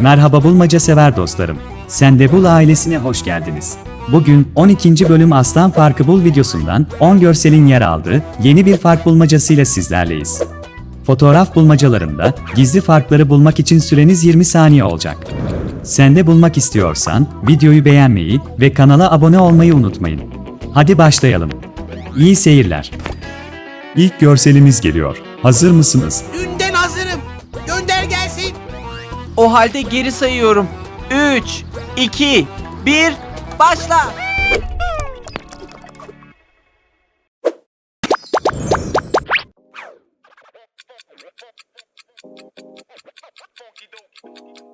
Merhaba bulmaca sever dostlarım. Sen de Bul ailesine hoş geldiniz. Bugün 12. bölüm Aslan Farkı Bul videosundan 10 görselin yer aldığı yeni bir fark bulmacasıyla sizlerleyiz. Fotoğraf bulmacalarında gizli farkları bulmak için süreniz 20 saniye olacak. Sen de bulmak istiyorsan videoyu beğenmeyi ve kanala abone olmayı unutmayın. Hadi başlayalım. İyi seyirler. İlk görselimiz geliyor. Hazır mısınız? Gelsin. O halde geri sayıyorum. 3, 2, 1, başla. Okey dokey.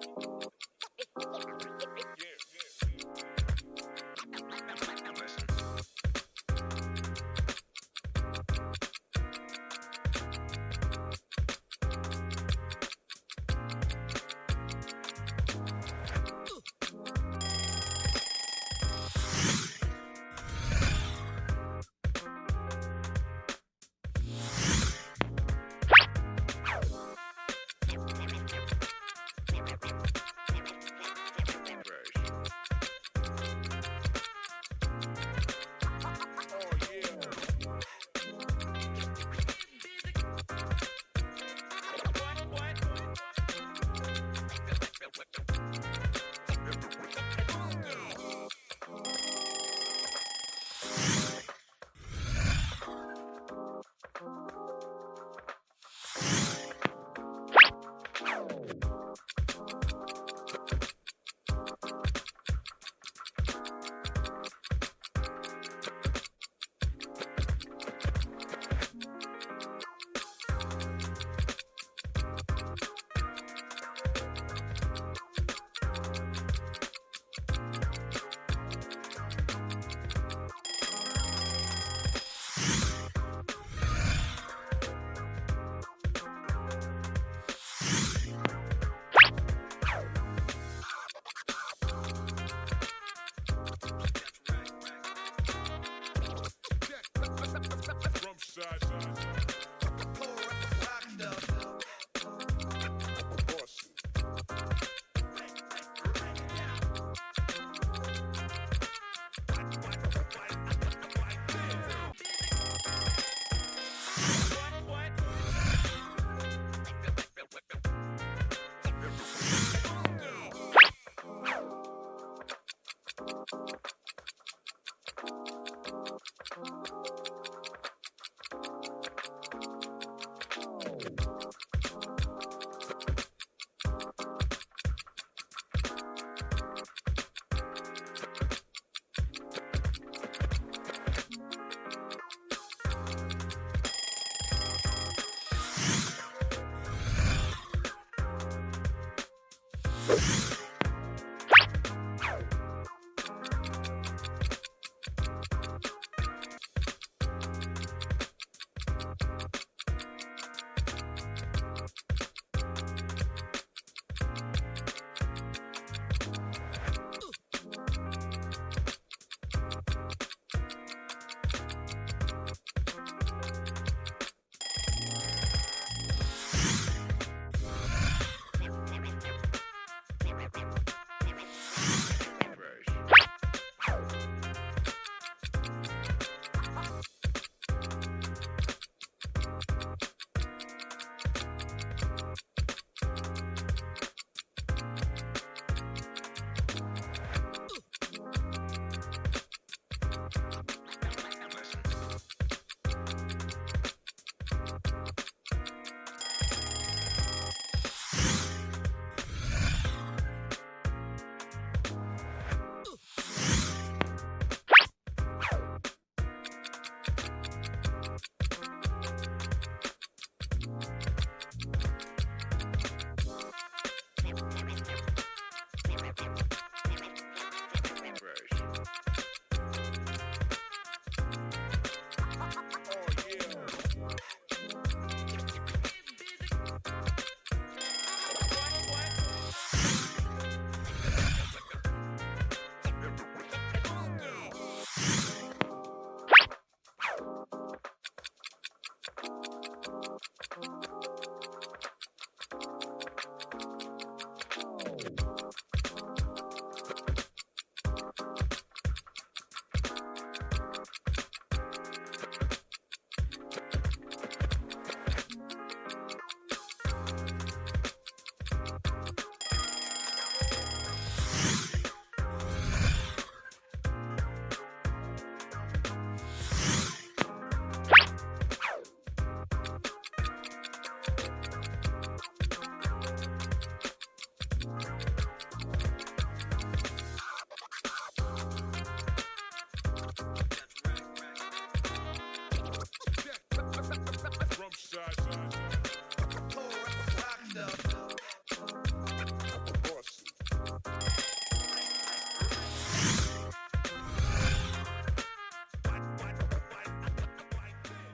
you